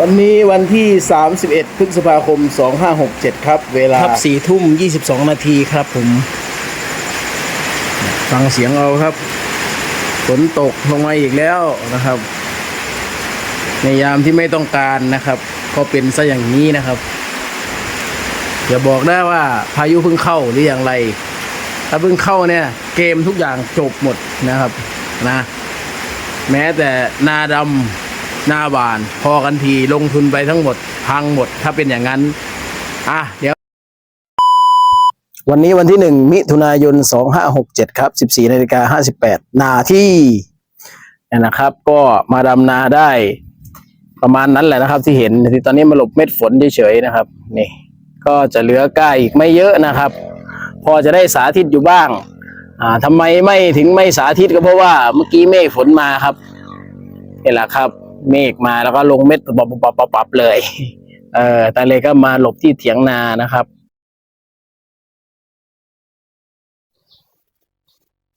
วันนี้วันที่ 31 พฤษภาคม 2567 ครับ เวลา ครับสี่ทุ่มยี่สิบสองนาทีครับผม ฟังเสียงเอาครับ ฝนตกลงมาอีกแล้วนะครับ ในยามที่ไม่ต้องการนะครับ ก็เป็นซะอย่างนี้นะครับ อย่าบอกได้ว่าพายุเพิ่งเข้าหรืออย่างไร ถ้าเพิ่งเข้าเนี่ย เกมทุกอย่างจบหมดนะครับนะ แม้แต่นาดำ หน้าบาน พอกันทีลงทุนไปทั้งหมด พังหมด ถ้าเป็นอย่างนั้น อะ เดี๋ยว วันนี้วันที่หนึ่งมิถุนายนสองห้าหกเจ็ดครับสิบสี่นาฬิกาห้าสิบแปดนาที่นนะครับ ก็มาดำนาได้ประมาณนั้นแหละนะครับ ที่เห็นที่ตอนนี้มาหลบเม็ดฝนเฉยๆนะครับ นี่ ก็จะเหลือก้าอีกไม่เยอะนะครับ พอจะได้สาธิตอยู่บ้าง อ่าทำไมไม่ถึงไม่สาธิตก็เพราะว่าเมื่อกี้เมฆฝนมาครับนี่แหละครับ เมฆมาแล้วก็ลงเม็ดปับปับปับปับเลย เออแต่เลยก็มาหลบที่เถียงนานะครับ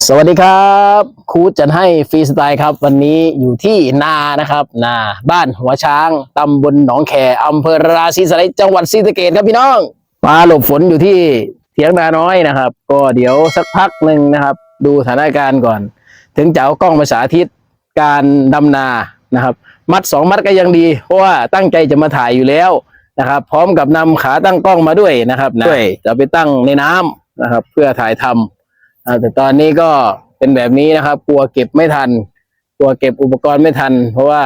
สวัสดีครับครูจัดให้ฟรีสไตล์ครับ วันนี้อยู่ที่นานะครับ นาบ้านหัวช้างตำบลหนองแคอำเภอราศีสไลจังหวัดศรีสะเกษครับพี่น้องมาหลบฝนอยู่ที่เถียงนาน้อยนะครับ ก็เดี๋ยวสักพักหนึ่งนะครับ ดูสถานการณ์ก่อน ถึงจะเอากล้องมาสาธิตการดำนานะครับ มัดสองมัดก็ยังดี เพราะว่าตั้งใจจะมาถ่ายอยู่แล้วนะครับ พร้อมกับนำขาตั้งกล้องมาด้วยนะครับนะด้วยจะไปตั้งในน้ำนะครับ เพื่อถ่ายทำอ่าแต่ตอนนี้ก็เป็นแบบนี้นะครับ กลัวเก็บไม่ทัน กลัวเก็บอุปกรณ์ไม่ทัน เพราะว่า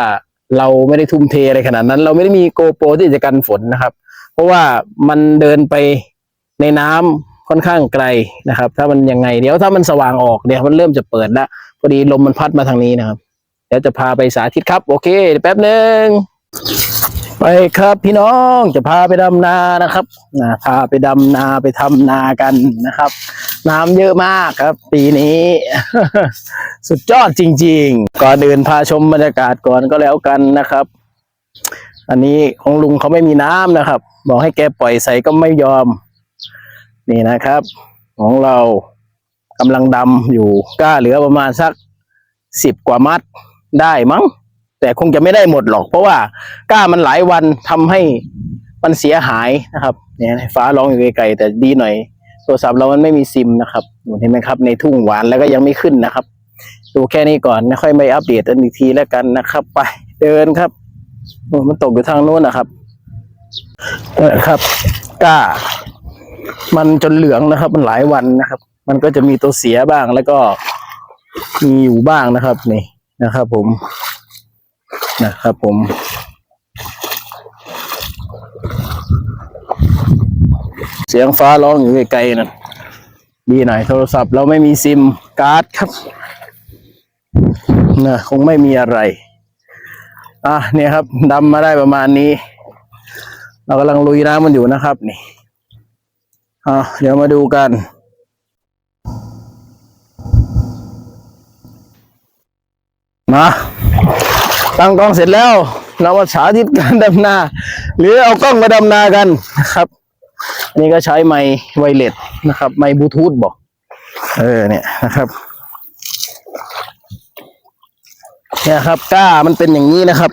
เราไม่ได้ทุ่มเทอะไรขนาดนั้น เราไม่ได้มีโกโปรที่จะกันฝนนะครับ เพราะว่ามันเดินไปในน้ำค่อนข้างไกลนะครับ ถ้ามันยังไงเดี๋ยวถ้ามันสว่างออกเนี่ยมันเริ่มจะเปิดแล้วพอดีลมมันพัดมาทางนี้นะครับเดี๋ยวจะพาไปสาธิตครับ โอเคแป๊บหนึ่งไปครับพี่น้องจะพาไปดำนานะครับนะพาไปดำนาไปทำนากันนะครับ น้ำเยอะมากครับ ปีนี้ สุดยอดจริง ๆ ก่อนอื่นพาชมบรรยากาศก่อนก็แล้วกันนะครับ อันนี้ของลุงเขาไม่มีน้ำนะครับ บอกให้แกปล่อยใส่ก็ไม่ยอม นี่นะครับ ของเรากำลังดำอยู่กล้าเหลือประมาณสักสิบกว่ามัด ได้มั้ง แต่คงจะไม่ได้หมดหรอก เพราะว่าก้ามันหลายวันทำให้มันเสียหายนะครับ เนี่ยฟ้าร้องอยู่ไกลๆแต่ดีหน่อย โทรศัพท์เรามันไม่มีซิมนะครับเห็นไหมครับ ในทุ่งหวานแล้วก็ยังไม่ขึ้นนะครับ ดูแค่นี้ก่อนนะค่อยไม่อัปเดตกันอีกทีแล้วกันนะครับ ไปเดินครับโอ้มันตกอยู่ทางโน้นนะครับเออครับก้า มันจนเหลืองนะครับ มันหลายวันนะครับ มันก็จะมีตัวเสียบ้างแล้วก็มีอยู่บ้างนะครับนี่ นะครับผมนะครับผมเสียงฟ้าร้องอยู่ไกลๆนั่นดีหน่อยโทรศัพท์เราไม่มีซิมการ์ดครับนะคงไม่มีอะไร อะเนี่ยครับดำมาได้ประมาณนี้ เรากำลังลุยน้ำมันอยู่นะครับ นี่อะเดี๋ยวมาดูกัน มาตั้งกล้องเสร็จแล้วเรามาสาธิตการดำนา หรือเอากล้องมาดำนากันนะครับนนี้ก็ใช้ไมไวเลสนะครับ ไมบลูทูธบอกเออเนี่ยนะครับเนี่ยครับก้ามันเป็นอย่างนี้นะครับ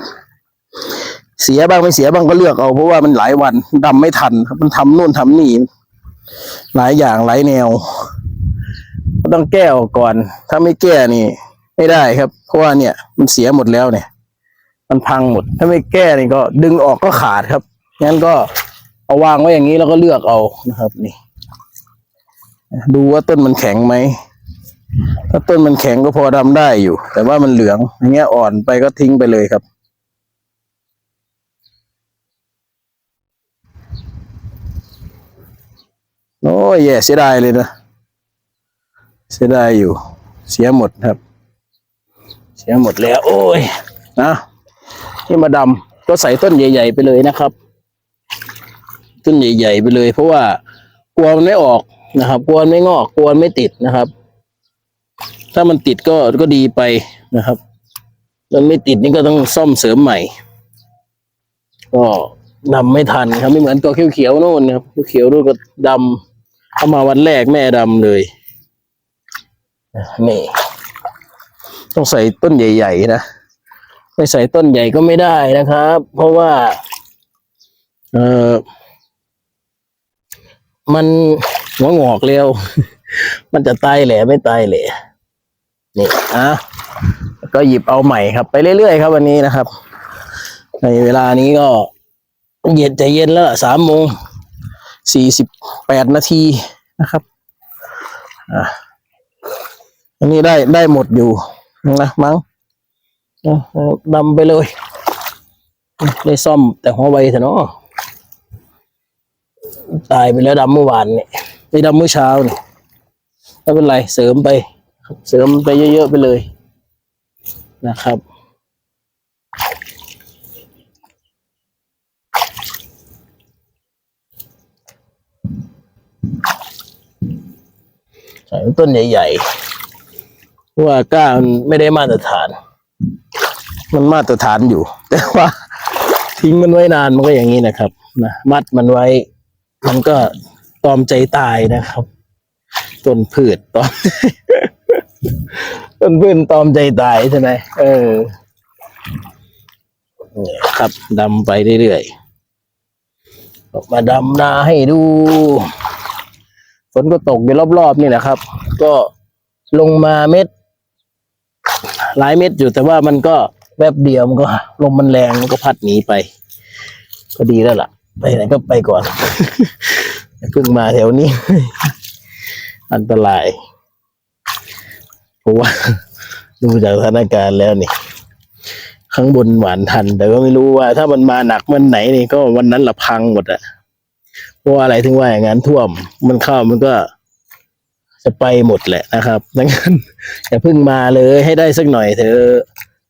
เสียบ้างไม่เสียบ้างก็เลือกเอาเพราะว่ามันหลายวันดำไม่ทัน มันทำนู่นทำนี่ หลายอย่างหลายแนวก็ต้องแก้ออกก่อน ถ้าไม่แก้นี่ ไม่ได้ครับ เพราะว่าเนี่ยมันเสียหมดแล้วเนี่ย มันพังหมด ถ้าไม่แก้นี่ก็ดึงออกก็ขาดครับงั้นก็เอาวางไว้อย่างนี้แล้วก็เลือกเอานะครับ นี่ ดูว่าต้นมันแข็งไหมถ้าต้นมันแข็งก็พอดำได้อยู่ แต่ว่ามันเหลืองอย่างเงี้ยอ่อนไปก็ทิ้งไปเลยครับโอ้ยแย่เสียดายเลยนะ เสียดายอยู่ เสียหมดครับ เสียหมดแล้ว โอ้ยนะที่มาดำก็ใส่ต้นใหญ่ ๆ ไปเลยนะครับ ต้นใหญ่ ๆ ไปเลย เพราะว่ากลัวมันไม่ออกนะครับกลัวไม่งอกกลัวไม่ติดนะครับ ถ้ามันติดก็ก็ดีไปนะครับมันไม่ติดนี่ก็ต้องซ่อมเสริมใหม่ ก็ดำไม่ทันครับ ไม่เหมือนตัวเขียวๆโน่นนะครับเขียวๆนู่นก็ดำเข้ามาวันแรกแม่ดำเลยนี่ ต้องใส่ต้นใหญ่ ๆ นะไม่ใส่ต้นใหญ่ก็ไม่ได้นะครับ เพราะว่า เออมันหัวงอกเร็ว มันจะตายแหล่ไม่ตายแหล่นี่อะก็หยิบเอาใหม่ครับ ไปเรื่อยๆครับวันนี้นะครับ ในเวลานี้ก็ เย็นใจเย็นแล้วสามโมงสี่สิบแปดนาทีนะครับอะอันนี้ได้ได้หมดอยู่ นะมั้งดำไปเลย ได้ซ่อมแต่หัวไวเถอะเนาะตายไปแล้วดำเมื่อวานเนี่ยไปดำเมื่อเช้าเนี่ยไม่เป็นไรเสริมไป เสริมไปเยอะๆไปเลย นะครับใส่ต้นใหญ่ๆ ว่าก้ามันไม่ได้มาตรฐาน มันมาตรฐานอยู่ แต่ว่าทิ้งมันไว้นานมันก็อย่างนี้นะครับนะมัดมันไว้ มันก็ตอมใจตายนะครับต้นพืชตอมต้นพืชตอมใจตายใช่ไหมเออเนี่ยครับดำไปเรื่อยๆออกมาดำนาให้ดู ฝนก็ตกอยู่รอบๆนี่แหละครับ ก็ลงมาเม็ด หลายเม็ดอยู่แต่ว่ามันก็แวบเดียวมันก็ลมมันแรงมันก็พัดหนีไป ก็ดีแล้วล่ะ ไปไหนก็ไปก่อนเพิ่งมาแถวนี้ อันตรายเพราะว่าดูจากสถานการณ์แล้วนี่ ข้างบนหวานทัน แต่ก็ไม่รู้ว่า ถ้ามันมาหนักมันไหนนี่ก็วันนั้นละพังหมดอะเพราะอะไรถึงว่าอย่างนั้นท่วม มันเข้ามันก็ จะไปหมดแหละนะครับดังนั้นอย่าเพิ่งมาเลยให้ได้สักหน่อยเถอะ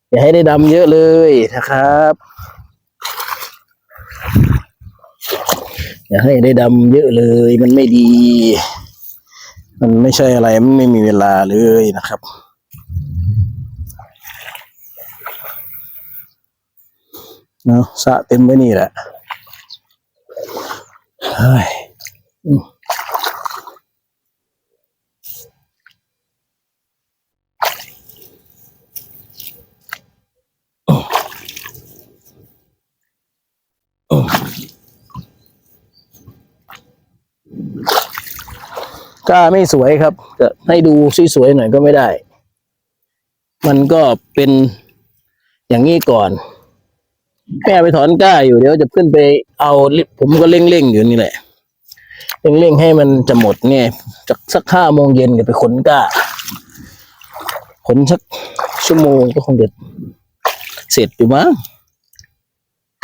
อย่าให้ได้ดำเยอะเลยนะครับ อย่าให้ได้ดำเยอะเลยมันไม่ดี มันไม่ใช่อะไรมันไม่มีเวลาเลยนะครับเนาะสะเต็มไปนี่แหละเฮ้ย อืมกล้าไม่สวยครับจะให้ดูสวยๆหน่อยก็ไม่ได้ มันก็เป็นอย่างนี้ก่อน แม่ไปถอนกล้าอยู่เดี๋ยวจะขึ้นไปเอาผมก็เร่งๆอยู่นี่แหละเร่งๆให้มันจะหมดเนี่ยจากสักห้าโมงเย็นก็ไปขนกล้า ขนสักชั่วโมงก็คงเด็ดเสร็จอยู่มั้ง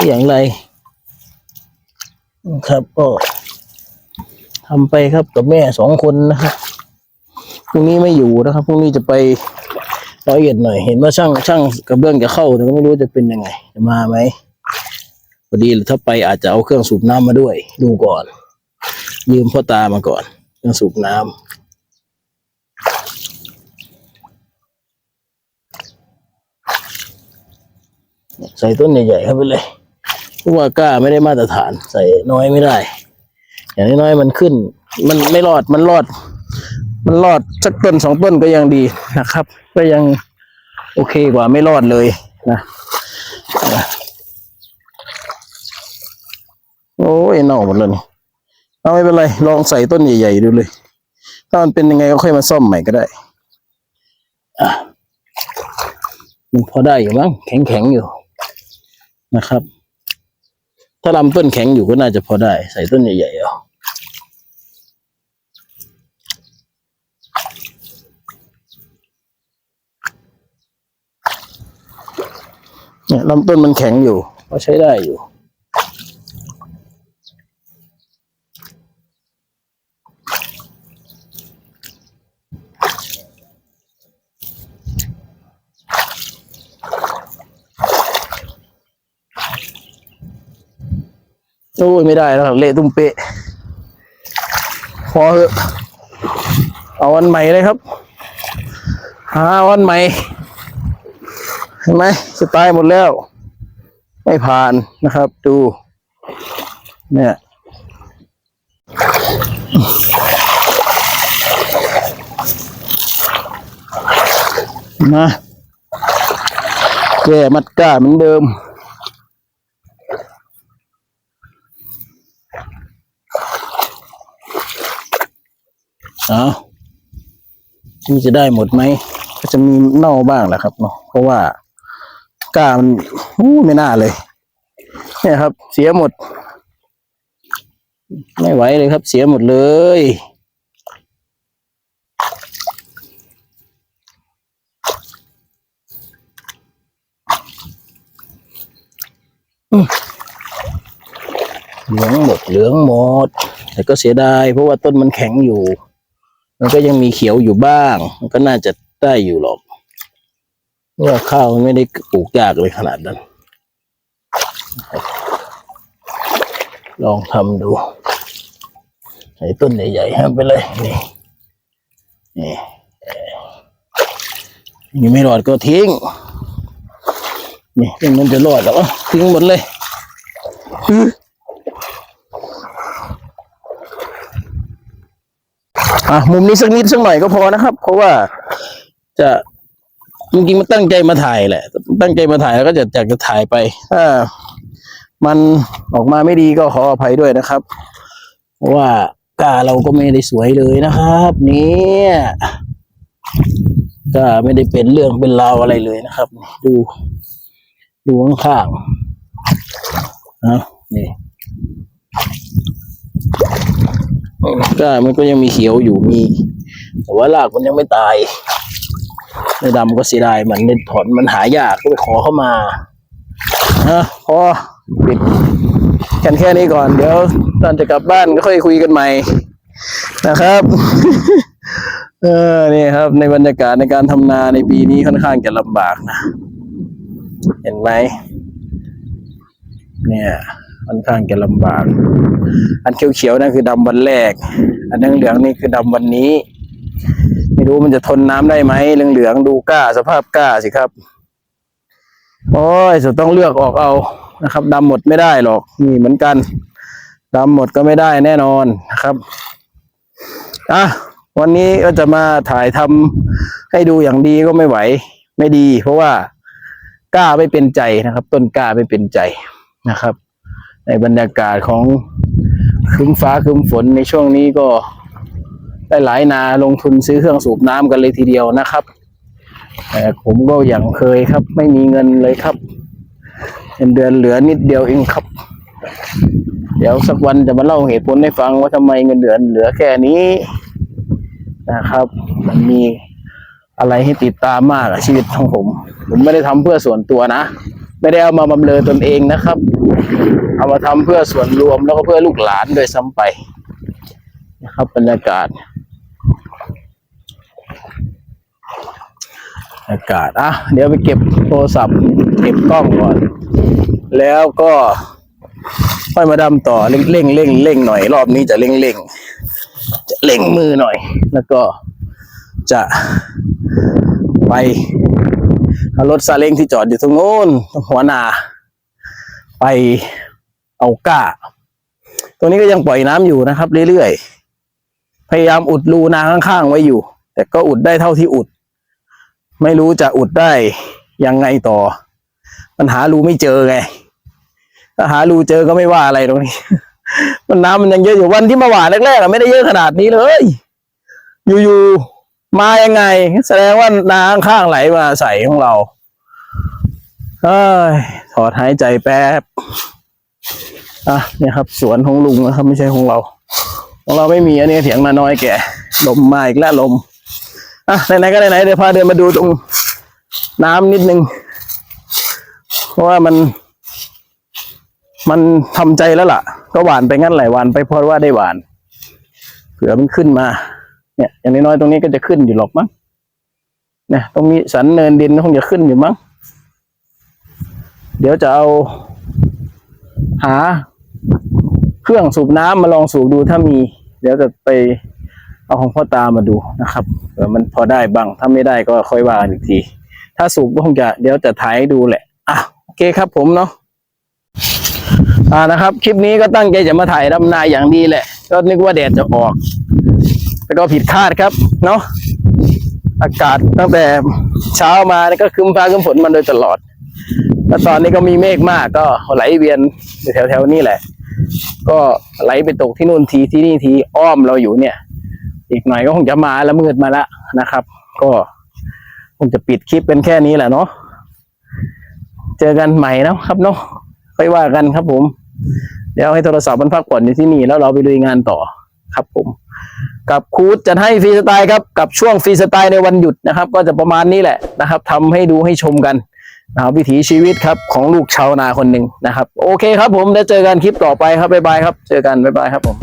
อย่างไร ครับก็ ทำไปครับกับแม่สองคนนะครับพรุ่งนี้ไม่อยู่นะครับพรุ่งนี้จะไปละเอียดหน่อย เห็นว่าช่างช่างกระเบื้องจะเข้าแต่ก็ไม่รู้จะเป็นยังไงจะมาไหมพอดีถ้าไปอาจจะเอาเครื่องสูบน้ำมาด้วย ดูก่อน ยืมพ่อตามาก่อน เครื่องสูบน้ำใส่ต้นใหญ่ๆเข้าไปเลยเพราะว่ากล้าไม่ได้มาตรฐาน ใส่น้อยไม่ได้ อย่างน้อยๆมันขึ้น มันไม่รอดมันรอด มันรอดสักต้นสองต้นก็ยังดีนะครับ ก็ยังโอเคกว่าไม่รอดเลยนะโอ้ยเน่าหมดแล้วนี่เอาไม่เป็นไร ลองใส่ต้นใหญ่ๆดูเลย ถ้ามันเป็นยังไงก็ค่อยมาซ่อมใหม่ก็ได้อะมันพอได้อยู่มั้งแข็งๆอยู่นะครับ ถ้าลำต้นแข็งอยู่ก็น่าจะพอได้ ใส่ต้นใหญ่ๆเอา เนี่ยลำต้นมันแข็งอยู่ ก็ใช้ได้อยู่ โอ้ยไม่ได้แล้วครับเละตุ้มเปะ พอเถอะเอาวันใหม่เลยครับหาวันใหม่ เห็นไหมจะตายหมดแล้ว ไม่ผ่านนะครับ ดู เนี่ย มาแก้มัดก้าเหมือนเดิมเอานี่จะได้หมดไหมก็จะมีเน่าบ้างแหละครับเนาะเพราะว่า ก้ามันไม่น่าเลย เนี่ยครับ เสียหมด ไม่ไหวเลยครับ เสียหมดเลย เหลืองหมดเหลืองหมด แต่ก็เสียดายเพราะว่าต้นมันแข็งอยู่ มันก็ยังมีเขียวอยู่บ้าง มันก็น่าจะได้อยู่หรอก เพราะว่าข้าวมันไม่ได้ปลูกยากเลยขนาดนั้น ลองทำดูใส่ต้นใหญ่ๆให้ไปเลย นี่นี่นี่ไม่รอดก็ทิ้ง นี่มันจะรอดแล้วทิ้งหมดเลยอะมุมนี้สักนิดสักหน่อยก็พอนะครับ เพราะว่าจะ จริงๆมันตั้งใจมาถ่ายแหละ ตั้งใจมาถ่ายแล้วก็จะอยากจะถ่ายไปถ้ามันออกมาไม่ดีก็ขออภัยด้วยนะครับเพราะว่ากาเราก็ไม่ได้สวยเลยนะครับเนี่ยก็ไม่ได้เป็นเรื่องเป็นราวอะไรเลยนะครับ ดู ดูข้างๆนะนี่ก็มันก็ยังมีเขียวอยู่มี แต่ว่ารากมันยังไม่ตาย ในดำก็เสียดายมันในถอนมันหายากก็ไปขอเข้ามานะพอปิดกันแค่นี้ก่อนเดี๋ยวตอนจะกลับบ้านก็ค่อยคุยกันใหม่นะครับ เออนี่ครับ ในบรรยากาศในการทำนาในปีนี้ค่อนข้างจะลำบากนะ เห็นไหมเนี่ยค่อนข้างจะลำบาก อันเขียวๆนั่นคือดำวันแรก อันเหลืองๆนี่คือดำวันนี้ ไม่รู้มันจะทนน้ำได้ไหมเหลืองๆดูกล้าสภาพกล้าสิครับ โอ้ยสุดต้องเลือกออกเอานะครับดำหมดไม่ได้หรอกนี่เหมือนกันดำหมดก็ไม่ได้แน่นอนนะครับอะวันนี้ก็จะมาถ่ายทำให้ดูอย่างดีก็ไม่ไหว ไม่ดี เพราะว่ากล้าไม่เป็นใจนะครับ ต้นกล้าไม่เป็นใจนะครับ ในบรรยากาศของคึ้มฟ้าคึ้มฝนในช่วงนี้ก็ ได้หลายนาลงทุนซื้อเครื่องสูบน้ำกันเลยทีเดียวนะครับ แต่ผมก็อย่างเคยครับ ไม่มีเงินเลยครับเงินเดือนเหลือนิดเดียวเองครับ เดี๋ยวสักวันจะมาเล่าเหตุผลให้ฟังว่าทำไมเงินเดือนเหลือแค่นี้นะครับ มันมีอะไรให้ติดตามมากอะชีวิตของผม ผมไม่ได้ทำเพื่อส่วนตัวนะ ไม่ได้เอามาบำเรอตนเองนะครับ เอามาทำเพื่อส่วนรวมแล้วก็เพื่อลูกหลานโดวยซ้ำไปนะครับบรรยากาศ บรรยากาศอะเดี๋ยวไปเก็บโทรศัพท์ เก็บกล้องก่อน แล้วก็ค่อยมาดำต่อเร่งเร่งเร่งเร่งหน่อย รอบนี้จะเร่งเร่งจะเร่งมือหน่อย แล้วก็จะไปรถซาเล้งที่จอดอยู่ตรงโน้นหัวนา ไปเอาก้า ตัวนี้ก็ยังปล่อยน้ำอยู่นะครับ เรื่อยๆ พยายามอุดรูนาข้างๆไว้อยู่ แต่ก็อุดได้เท่าที่อุด ไม่รู้จะอุดได้ยังไงต่อ มันหารูไม่เจอไง ถ้าหารูเจอก็ไม่ว่าอะไรตรงนี้ มันน้ำมันยังเยอะอยู่วันที่มาหวานแรกๆอะไม่ได้เยอะขนาดนี้เลย อยู่ๆมายังไง แสดงว่านาข้างไหลมาใส่ของเราเอ้ยถอดหายใจแป๊บอะเนี่ยครับ สวนของลุงนะครับ ไม่ใช่ของเรา ของเราไม่มีอันนี้เถียงนาน้อยแก่ลมมาอีกแล้วลม อะไหนๆก็ไหนๆเดี๋ยวพาเดินมาดูตรงน้ำนิดนึง เพราะว่ามัน มันทำใจแล้วล่ะ ก็หวานไปงั้นหละหวานไปเพราะว่าได้หวาน เผื่อมันขึ้นมา เนี่ย อย่างน้อยๆตรงนี้ก็จะขึ้นอยู่หรอกมั้งเนี่ยตรงนี้สันเนินดินคงจะขึ้นอยู่มั้ง เดี๋ยวจะเอาหา เครื่องสูบน้ำมาลองสูบดูถ้ามี เดี๋ยวจะไป เอาของพ่อตามาดูนะครับเผื่อมันพอได้บ้างถ้าไม่ได้ก็ค่อยว่ากันอีกที ถ้าสูบก็คงจะเดี๋ยวจะถ่ายให้ดูแหละอะโอเคครับผมเนาะอ่านะครับ คลิปนี้ก็ตั้งใจจะมาถ่ายดำนาอย่างดีแหละ ก็นึกว่าแดดจะออกแต่ก็ผิดคาดครับ เนาะอากาศตั้งแต่เช้ามานี่ก็คึมฟ้าคึมฝนมาโดยตลอดแล้วตอนนี้ก็มีเมฆมากก็ไหลเวียนอยู่แถวๆนี้แหละ ก็ไหลไปตกที่นู่นทีที่นี่ทีอ้อมเราอยู่เนี่ย อีกหน่อยก็คงจะมาแล้วมืดมาแล้วนะครับ ก็คงจะปิดคลิปเป็นแค่นี้แหละเนาะเจอกันใหม่นะครับเนาะค่อยว่ากันครับผม เดี๋ยวให้โทรศัพท์มันพักผ่อนอยู่ที่นี่แล้วเราไปลุยงานต่อครับผม กับคูดจะให้ฟรีสไตล์ครับกับช่วงฟรีสไตล์ในวันหยุดนะครับ ก็จะประมาณนี้แหละนะครับทำให้ดูให้ชมกันนะครับวิถีชีวิตครับของลูกชาวนาคนหนึ่งนะครับ โอเคครับผมได้เจอกันคลิปต่อไปครับบ๊ายบายครับ เจอกันบ๊ายบายครับผม